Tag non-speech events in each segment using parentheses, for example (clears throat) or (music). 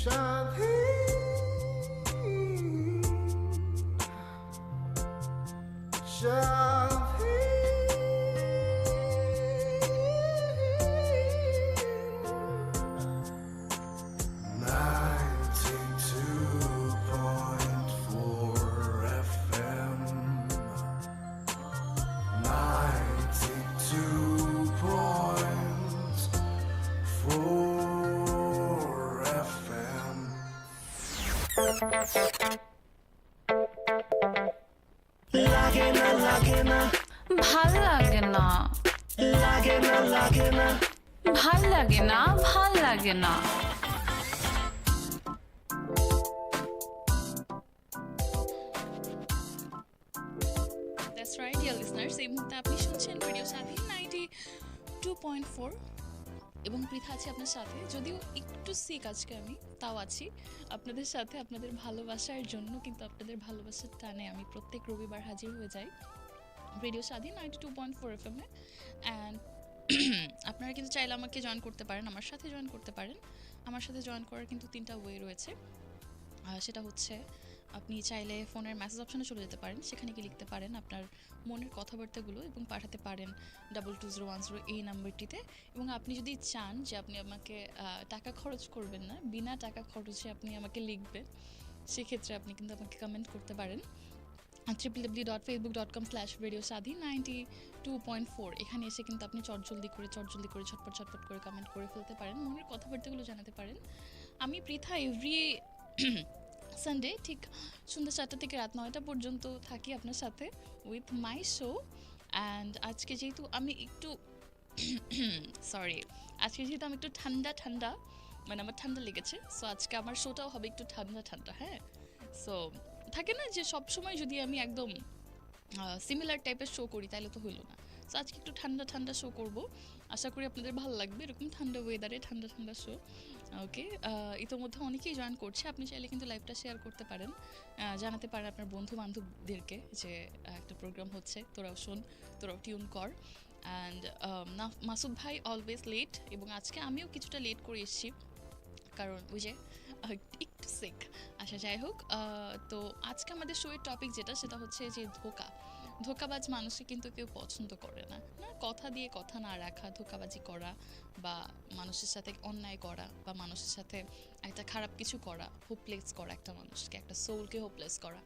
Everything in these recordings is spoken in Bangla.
Shanti. Shanti. ভালো লাগে না। ভালো লাগে না, ভালো লাগে না। দ্যাটস রাইট ডিয়ার লিসনার্স এই মুহূর্তে আপনি শুনছেন রেডিও সাথী নাইনটি টু পয়েন্ট ফোর এবং পৃথা আছে আপনার সাথে। যদিও একটু সিক আজকে আমি, তাও আছি। আপনাদের সাথে আপনাদের ভালোবাসার জন্য কিন্তু আপনাদের ভালোবাসার টানে আমি প্রত্যেক রবিবার হাজির হয়ে যাই। Radio Swadhin ninety two point four F এমে অ্যান্ড আপনারা কিন্তু চাইলে আমাকে জয়েন করতে পারেন, আমার সাথে জয়েন করতে পারেন। আমার সাথে জয়েন করার কিন্তু তিনটা ওয়ে রয়েছে। সেটা হচ্ছে আপনি চাইলে ফোনের মেসেজ অপশনে চলে যেতে পারেন। সেখানে গিয়ে লিখতে পারেন আপনার মনের কথাবার্তাগুলো এবং পাঠাতে পারেন double two zero one zero এই নাম্বারটিতে। এবং আপনি যদি চান যে আপনি আমাকে টাকা খরচ করবেন না, বিনা টাকা খরচে আপনি আমাকে লিখবেন, সেক্ষেত্রে আপনি কিন্তু আমাকে কমেন্ট করতে পারেন। Triple W dot Facebook dot com slash radio Swadhin ninety two point four এখানে এসে কিন্তু আপনি চটজলদি করে চটজলদি করে ছটপট ছটপট করে কমেন্ট করে ফেলতে পারেন, মনের কথাবার্তাগুলো জানাতে পারেন। আমি পৃথা এভরি সানডে ঠিক সন্ধ্যা সাতটা থেকে রাত নয়টা পর্যন্ত থাকি আপনার সাথে উইথ মাই শো অ্যান্ড আজকে যেহেতু আমি একটু (coughs) সরি আজকে যেহেতু আমি একটু ঠান্ডা ঠান্ডা মানে আমার ঠান্ডা লেগেছে সো আজকে আমার শোটাও হবে একটু ঠান্ডা ঠান্ডা হ্যাঁ? সো থাকে না যে সব সময় যদি আমি একদম সিমিলার টাইপের শো করি তাহলে তো হইল না। সো আজকে একটু ঠান্ডা ঠান্ডা শো করব। আশা করি আপনাদের ভালো লাগবে, এরকম ঠান্ডা ওয়েদারে ঠান্ডা ঠান্ডা শো ওকে ইতোমধ্যে অনেকেই জয়েন করছে, আপনি চাইলে কিন্তু লাইভটা শেয়ার করতে পারেন। জানাতে পারেন আপনার বন্ধু বান্ধবদেরকে যে একটা প্রোগ্রাম হচ্ছে, তোরাও শোন, তোরাও টিউন কর। অ্যান্ড মাসুদ ভাই অলওয়েজ লেট এবং আজকে আমিও কিছুটা লেট করে এসেছি। কারণ ওই যে একটু সিক আচ্ছা যাই হোক তো আজকে আমাদের শোয়ের টপিক যেটা, সেটা হচ্ছে যে ধোকা। ধোকাবাজ মানুষকে কিন্তু কেউ পছন্দ করে না। না, কথা দিয়ে কথা না রাখা, ধোকাবাজি করা বা মানুষের সাথে অন্যায় করা বা মানুষের সাথে একটা খারাপ কিছু করা হোপলেস করা একটা মানুষকে, একটা সোলকে হোপলেস করা।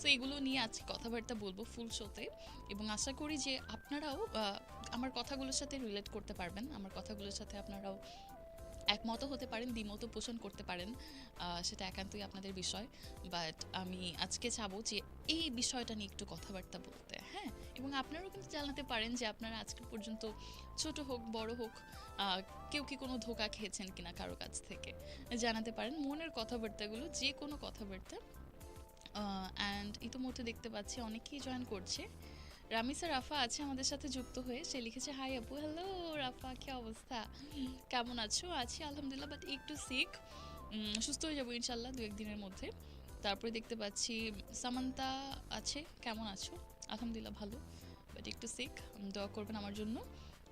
সো এগুলো নিয়ে আজকে কথাবার্তা বলব ফুল শোতে এবং আশা করি যে আপনারাও আমার কথাগুলোর সাথে রিলেট করতে পারবেন। আমার কথাগুলোর সাথে আপনারাও একমত হতে পারেন দ্বিমত পোষণ করতে পারেন সেটা একান্তই আপনাদের বিষয়। বাট আমি আজকে চাবো যে এই বিষয়টা নিয়ে একটু কথাবার্তা বলতে হ্যাঁ? এবং আপনারাও কিন্তু জানাতে পারেন যে আপনারা আজকে পর্যন্ত ছোট হোক, বড় হোক কেউ কি কোনো ধোকা খেয়েছেন কিনা কারও কাছ থেকে। জানাতে পারেন মনের কথাবার্তাগুলো, যে কোনো কথাবার্তা। অ্যান্ড ইতিমধ্যে দেখতে পাচ্ছি অনেকেই জয়েন করছে। রামিসা, রাফা আছে আমাদের সাথে যুক্ত হয়ে। সে লিখেছে, হাই আপু হ্যালো রাফা, কি অবস্থা? কেমন আছো? আছি, আলহামদুলিল্লাহ বাট একটু সিক সুস্থ হয়ে যাব ইনশাল্লাহ দু একদিনের মধ্যে। তারপরে দেখতে পাচ্ছি, সামান্তা আছে, কেমন আছো? আলহামদুলিল্লাহ ভালো বাট একটু সিক দোয়া করবেন আমার জন্য।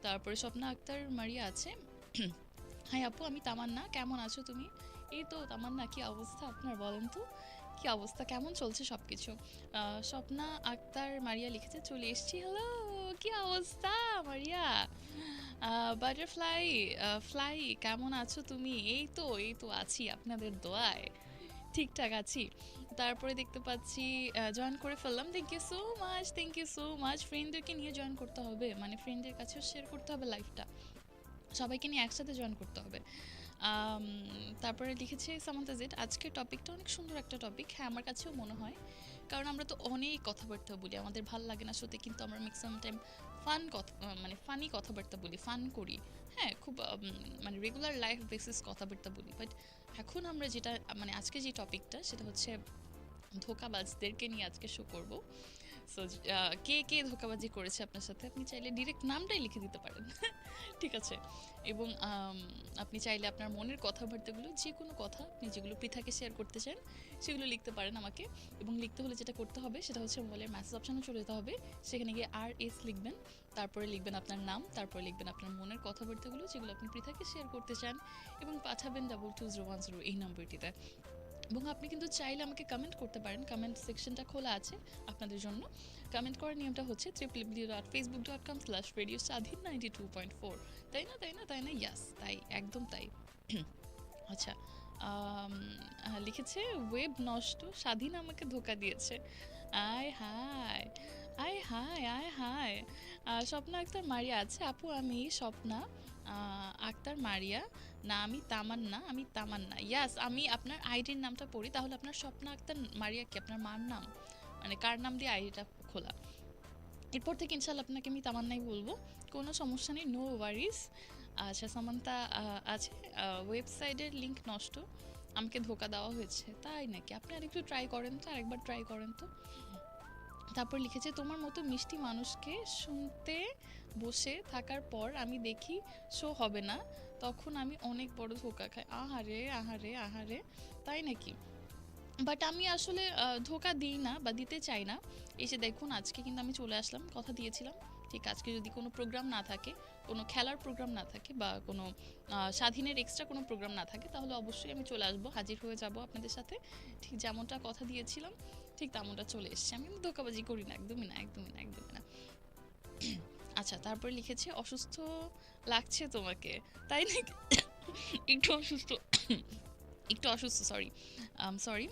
তারপরে স্বপ্না আক্তার, মারিয়া আছে। (clears throat) হাই আপু, আমি তামান্না, কেমন আছো তুমি? এই তো, তামান্না, কি অবস্থা আপনার বলেন তো? কি অবস্থা? কেমন চলছে সব কিছু স্বপ্না আক্তার মারিয়া লিখেছে, চলে এসছি। হ্যালো কি অবস্থা মারিয়া? বাটারফ্লাই ফ্লাই কেমন আছো তুমি? এই তো এই তো আছি, আপনাদের দোয়ায়। ঠিকঠাক আছি। তারপরে দেখতে পাচ্ছি জয়েন করে ফেললাম। Thank you so much thank you so much ফ্রেন্ডদেরকে নিয়ে জয়েন করতে হবে। মানে ফ্রেন্ডদের কাছেও শেয়ার করতে হবে লাইফটা সবাইকে নিয়ে একসাথে জয়েন করতে হবে। তারপরে লিখেছে সামান্তা জেড, আজকের টপিকটা অনেক সুন্দর একটা টপিক। হ্যাঁ আমার কাছেও মনে হয়। কারণ আমরা তো অনেক কথাবার্তা বলি, আমাদের ভালো লাগে না সত্যি, কিন্তু আমরা ম্যাক্সিমাম টাইম ফান কথা মানে ফানি কথাবার্তা বলি ফান করি। হ্যাঁ খুব মানে রেগুলার লাইফ বেসিস কথাবার্তা বলি। বাট এখন আমরা যেটা মানে আজকে যে টপিকটা, সেটা হচ্ছে ধোকাবাজদেরকে নিয়ে আজকে শো করব। সো কে কে ধোকাবাজি করেছে আপনার সাথে? আপনি চাইলে ডিরেক্ট নামটাই লিখে দিতে পারেন। (laughs) ঠিক আছে? এবং আপনি চাইলে আপনার মনের কথাবার্তাগুলো যে কোনো কথা, আপনি যেগুলো পৃথাকে শেয়ার করতে চান, সেগুলো লিখতে পারেন আমাকে। এবং লিখতে হলে যেটা করতে হবে, সেটা হচ্ছে মোবাইলের মেসেজ অপশানে চলে যেতে হবে। সেখানে গিয়ে আর এস লিখবেন। তারপরে লিখবেন আপনার নাম, তারপরে লিখবেন আপনার মনের কথাবার্তাগুলো, যেগুলো আপনি পৃথাকে শেয়ার করতে চান। এবং পাঠাবেন double two zero one zero এই নম্বরটিতে এবং আপনি কিন্তু চাইলে আমাকে কমেন্ট করতে পারেন। কমেন্ট সেকশনটা খোলা আছে আপনাদের জন্য। কমেন্ট করার নিয়মটা হচ্ছে triple W dot Facebook dot com slash radio Swadhin ninety two point four তাই না তাই না তাই না? ইয়াস তাই, একদম তাই। (clears throat) আচ্ছা লিখেছে ওয়েব নষ্ট, স্বাধীন আমাকে ধোকা দিয়েছে। আয় হায় আয় হায় আয় হায়। স্বপ্না আক্তার মারিয়া আছে। আপু, আমি, স্বপ্না। আক্তার মারিয়া, না, আমি তামান্না আমি তামান্না। ইয়াস আমি আপনার আইডির নামটা পড়ি, তাহলে আপনার স্বপ্না আক্তার মারিয়া কি? আপনার মার নাম? মানে কার নাম দিয়ে আইডিটা খোলা? এরপর থেকে ইনশাল্লাহ আপনাকে আমি তামান্নাই বলব। কোনো সমস্যা নেই নো ওয়ারিস আচ্ছা সামান্তা আছে ওয়েবসাইটের লিঙ্ক নষ্ট। আমাকে ধোকা দেওয়া হয়েছে, তাই নাকি? আপনি আরেকটু ট্রাই করেন তো, আরেকবার ট্রাই করেন তো। তারপর লিখেছে, তোমার মতো মিষ্টি মানুষকে শুনতে বসে থাকার পর আমি দেখি শো হবে না। তখন আমি অনেক বড় ধোকা খাই। আহারে আহারে আহারে, তাই নাকি? বাট আমি আসলে ধোকা দিই না বা দিতে চাই না। এসে দেখুন, আজকে কিন্তু আমি চলে আসলাম, কথা দিয়েছিলাম। ঠিক আজকে যদি কোনো প্রোগ্রাম না থাকে, কোনো খেলার প্রোগ্রাম না থাকে বা কোনো স্বাধীনের এক্সট্রা কোনো প্রোগ্রাম না থাকে, তাহলে অবশ্যই আমি চলে আসব, হাজির হয়ে যাব আপনাদের সাথে। ঠিক যেমনটা কথা দিয়েছিলাম, ঠিক তেমনটা চলে এসেছি। আমি ধোকাবাজি করি না, একদমই না একদমই না একদমই না। (clears throat) আচ্ছা তারপরে লিখেছে, অসুস্থ লাগছে তোমাকে। তাই নাকি? (coughs) একটু অসুস্থ। একটু অসুস্থ সরি সরি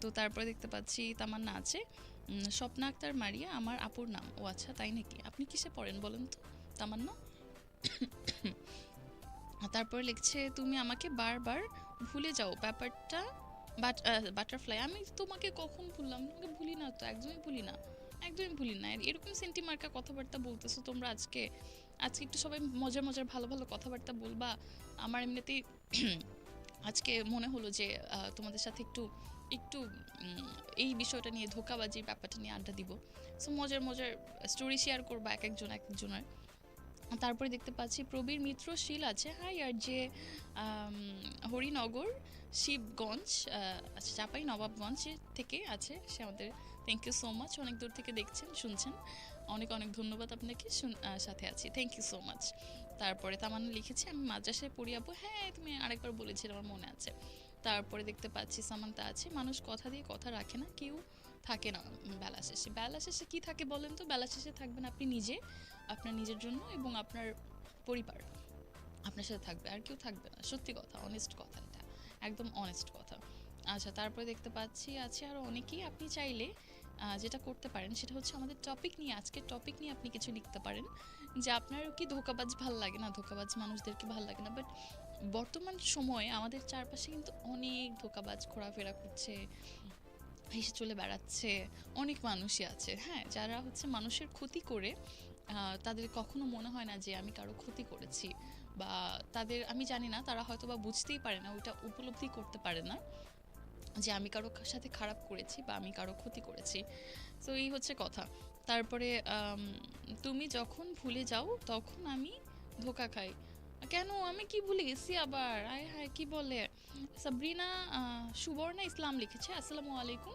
তো তারপরে দেখতে পাচ্ছি তামান্না আছে। স্বপ্না আক্তার, মারিয়া, আমার আপুর নাম। ও আচ্ছা তাই নাকি? আপনি কিসে পড়েন বলেন তো, তামান্না? (coughs) তারপরে লিখছে, তুমি আমাকে বারবার ভুলে যাও। ব্যাপারটা বাট বাটারফ্লাই আমি তোমাকে কখন ভুললাম? তোমাকে ভুলি না তো, একদমই ভুলি না। একদমই ভুলি না। এরকম সেন্টিমার্কা কথাবার্তা বলতেছো তোমরা আজকে। আজকে একটু সবাই মজার মজার, ভালো ভালো কথাবার্তা বলবা। আমার এমনিতেই আজকে মনে হলো যে তোমাদের সাথে একটু একটু এই বিষয়টা নিয়ে ধোকাবাজির ব্যাপারটা নিয়ে আড্ডা দিব। সো মজার মজার স্টোরি শেয়ার করব এক একজন, এক একজনের। তারপরে দেখতে পাচ্ছি প্রবীর মিত্র শীল আছে। হাই আর যে হরিনগর, শিবগঞ্জ আচ্ছা চাপাই নবাবগঞ্জ থেকে আছে সে আমাদের। থ্যাংক ইউ সো মাচ অনেক দূর থেকে দেখছেন, শুনছেন। অনেক অনেক ধন্যবাদ আপনাকে। সাথে আছি। থ্যাংক ইউ সো মাচ তারপরে তামান্না লিখেছে, আমি মাদ্রাসায় পড়ি আপু হ্যাঁ তুমি আরেকবার বলেছিলে, আমার মনে আছে। তারপরে দেখতে পাচ্ছি সামান্তা আছে, মানুষ কথা দিয়ে কথা রাখে না, কেউ থাকে না বেলা শেষে। বেলা শেষে কী থাকে বলেন তো? বেলা শেষে থাকবেন আপনি নিজে, আপনার নিজের জন্য এবং আপনার পরিবার আপনার সাথে থাকবে, আর কেউ থাকবে না। সত্যি কথা অনেস্ট কথা এটা, একদম অনেস্ট কথা। আচ্ছা তারপরে দেখতে পাচ্ছি আছে আরও অনেকেই, আপনি চাইলে যেটা করতে পারেন, সেটা হচ্ছে আমাদের টপিক নিয়ে, আজকের টপিক নিয়ে আপনি কিছু লিখতে পারেন। যে আপনারও কি ধোকাবাজ ভালো লাগে না? ধোকাবাজ মানুষদেরকে ভালো লাগে না? বাট বর্তমান সময়ে আমাদের চারপাশে কিন্তু অনেক ধোকাবাজ, ঘোরাফেরা করছে, হেসে চলে বেড়াচ্ছে, অনেক মানুষই আছে হ্যাঁ? যারা হচ্ছে মানুষের ক্ষতি করে তাদের কখনো মনে হয় না যে আমি কারও ক্ষতি করেছি বা তাদের, আমি জানি না, তারা হয়তো বা বুঝতেই পারে না, ওইটা উপলব্ধি করতে পারে না যে আমি কারও সাথে খারাপ করেছি বা আমি কারও ক্ষতি করেছি। তো এই হচ্ছে কথা। তারপরে তুমি যখন ভুলে যাও, তখন আমি ধোকা খাই। কেন? আমি কি ভুলে গেছি আবার? আয় হায়, কি বলে? সাবরিনা সুবর্ণা ইসলাম লিখেছে। আসসালামু আলাইকুম।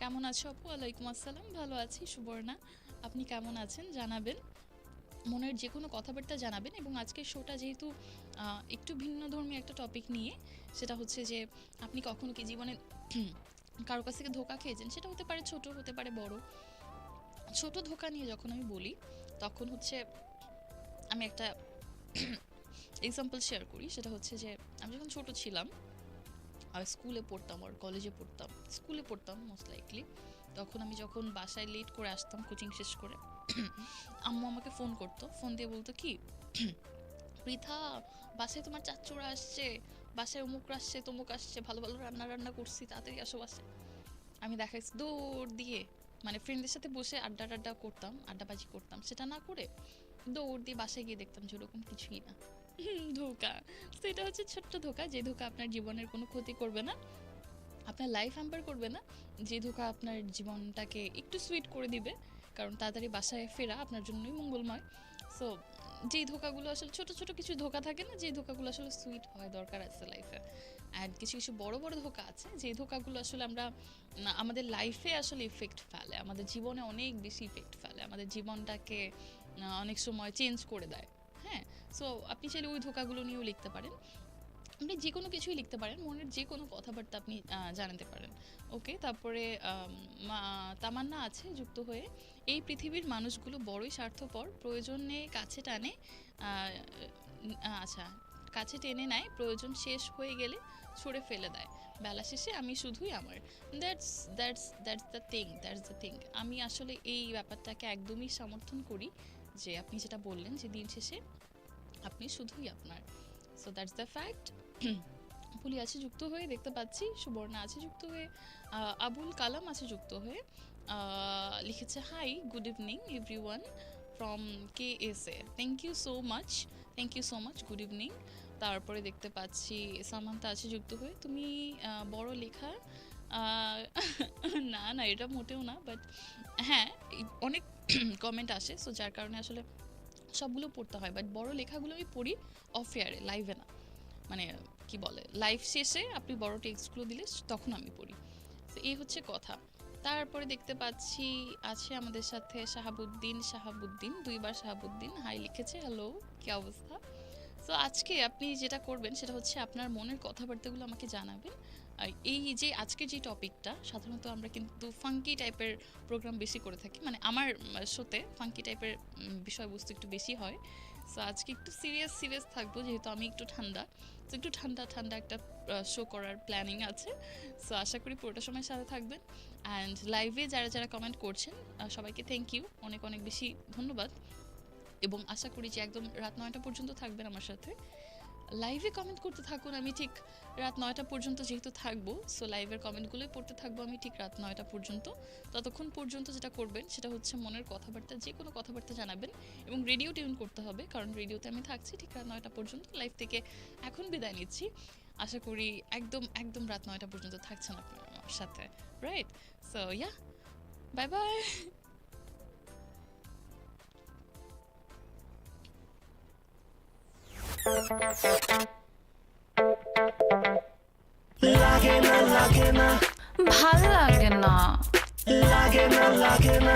কেমন আছো আপু? আলাইকুম আসসালাম। ভালো আছি, সুবর্ণা। আপনি কেমন আছেন? জানাবেন। মনের যে কোনো কথাবার্তা জানাবেন এবং আজকের শোটা যেহেতু একটু ভিন্ন ধর্মী একটা টপিক নিয়ে, সেটা হচ্ছে যে, আপনি কখনো কি জীবনে (clears throat) কারও কাছ থেকে ধোকা খেয়েছেন? সেটা হতে পারে ছোট, হতে পারে বড়। ছোট ধোকা নিয়ে যখন আমি বলি, তখন হচ্ছে আমি একটা (coughs) এক্সাম্পল শেয়ার করি। সেটা হচ্ছে যে, আমি যখন ছোট ছিলাম আর স্কুলে পড়তাম আর কলেজে পড়তাম স্কুলে পড়তাম মোস্ট লাইকলি তখন আমি যখন বাসায় লেট করে আসতাম কোচিং শেষ করে, (coughs) আম্মু আমাকে ফোন করতো। ফোন দিয়ে বলতো কি, (coughs) পৃথা, বাসায় তোমার চাচ্চুরা আসছে, বাসায় অমুক আসছে, তমুক আসছে, ভালো ভালো রান্না রান্না করছি, তাড়াতাড়ি আসো বাসায়। আমি দেখাইছি দৌড় দিয়ে। মানে ফ্রেন্ডদের সাথে বসে আড্ডা টাড্ডা করতাম, আড্ডাবাজি করতাম, সেটা না করে দৌড় দিয়ে বাসায় গিয়ে দেখতাম যে ওরকম কিছুই না। ধোকা। তো এটা হচ্ছে ছোট্ট ধোকা, যে ধোকা আপনার জীবনের কোনো ক্ষতি করবে না। আপনার লাইফ হ্যাম্পার করবে না। যে ধোকা আপনার জীবনটাকে একটু সুইট করে দিবে, কারণ তাড়াতাড়ি বাসায় ফেরা আপনার জন্যই মঙ্গলময়। সো যেই ধোকাগুলো আসলে ছোট ছোট কিছু ধোকা থাকে না, যেই ধোকাগুলো আসলে সুইট হয় দরকার আছে লাইফে অ্যান্ড কিছু কিছু বড় বড় ধোকা আছে, যেই ধোকাগুলো আসলে আমরা আমাদের লাইফে আসলে ইফেক্ট ফেলে, আমাদের জীবনে অনেক বেশি ইফেক্ট ফেলে, আমাদের জীবনটাকে অনেক সময় চেঞ্জ করে দেয় হ্যাঁ? সো আপনি চাইলে ওই ধোকাগুলো নিয়েও লিখতে পারেন। আপনি যে কোনো কিছুই লিখতে পারেন, মনের যে কোনো কথাবার্তা আপনি জানাতে পারেন। ওকে? তারপরে তামান্না আছে যুক্ত হয়ে। এই পৃথিবীর মানুষগুলো বড়ই স্বার্থপর, প্রয়োজনে কাছে টানে আচ্ছা কাছে টেনে নেয়, প্রয়োজন শেষ হয়ে গেলে ছুঁড়ে ফেলে দেয়। বেলা শেষে আমি শুধুই আমার। That's that's that's the thing, that's the thing. আমি আসলে এই ব্যাপারটাকে একদমই সমর্থন করি যে আপনি যেটা বললেন যে দিন শেষে আপনি শুধুই আপনার। সো দ্যাটস দ্য ফ্যাক্ট পুলি আছে যুক্ত হয়ে দেখতে পাচ্ছি সুবর্ণা আছে যুক্ত হয়ে আবুল কালাম আছে যুক্ত হয়ে লিখেছে hi good evening everyone from K S A thank you so much thank you so much good evening তারপরে দেখতে পাচ্ছি সামান্তা আছে যুক্ত হয়ে। তুমি বড় লেখা (laughs) না না, এটা মোটেও না বাট হ্যাঁ অনেক (clears throat) কমেন্ট আসে। সো যার কারণে আসলে সবগুলো পড়তে হয় বাট বড় লেখাগুলো আমি পড়ি অফ এয়ারে লাইভে না। মানে কি বলে লাইভ শেষে আপনি বড় টেক্সটগুলো দিলে তখন আমি পড়ি। তো এই হচ্ছে কথা। তারপরে দেখতে পাচ্ছি আছে আমাদের সাথে শাহাবুদ্দিন শাহাবুদ্দিন, দুইবার শাহাবুদ্দিন, হাই লিখেছে হ্যালো কী অবস্থা? তো আজকে আপনি যেটা করবেন সেটা হচ্ছে আপনার মনের কথাবার্তাগুলো আমাকে জানাবেন। আর এই যে আজকে যে টপিকটা, সাধারণত আমরা কিন্তু ফাঙ্কি টাইপের প্রোগ্রাম বেশি করে থাকি। মানে আমার শোতে ফাঙ্কি টাইপের বিষয়বস্তু একটু বেশি হয়। সো আজকে একটু সিরিয়াস সিরিয়াস থাকব যেহেতু আমি একটু ঠান্ডা। তো একটু ঠান্ডা ঠান্ডা একটা শো করার প্ল্যানিং আছে। সো আশা করি পুরোটা সময় সাথে থাকবেন। অ্যান্ড লাইভে যারা যারা কমেন্ট করছেন সবাইকে থ্যাংক ইউ অনেক অনেক বেশি ধন্যবাদ। এবং আশা করি যে একদম রাত নয়টা পর্যন্ত থাকবেন আমার সাথে। লাইভে কমেন্ট করতে থাকুন, আমি ঠিক রাত নয়টা পর্যন্ত যেহেতু থাকব সো লাইভের কমেন্টগুলোই পড়তে থাকব আমি ঠিক রাত নয়টা পর্যন্ত। ততক্ষণ পর্যন্ত যেটা করবেন, সেটা হচ্ছে মনের কথাবার্তা, যে কোনো কথাবার্তা জানাবেন এবং রেডিও টিউন করতে হবে, কারণ রেডিওতে আমি থাকছি ঠিক রাত নয়টা পর্যন্ত লাইভ থেকে এখন বিদায় নিচ্ছি। আশা করি একদম একদম রাত নয়টা পর্যন্ত থাকছেন আপনারা আমার সাথে right so yeah bye bye ভালো লাগে না। লাগেনা লাগে না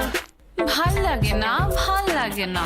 ভালো লাগে না ভালো লাগে না।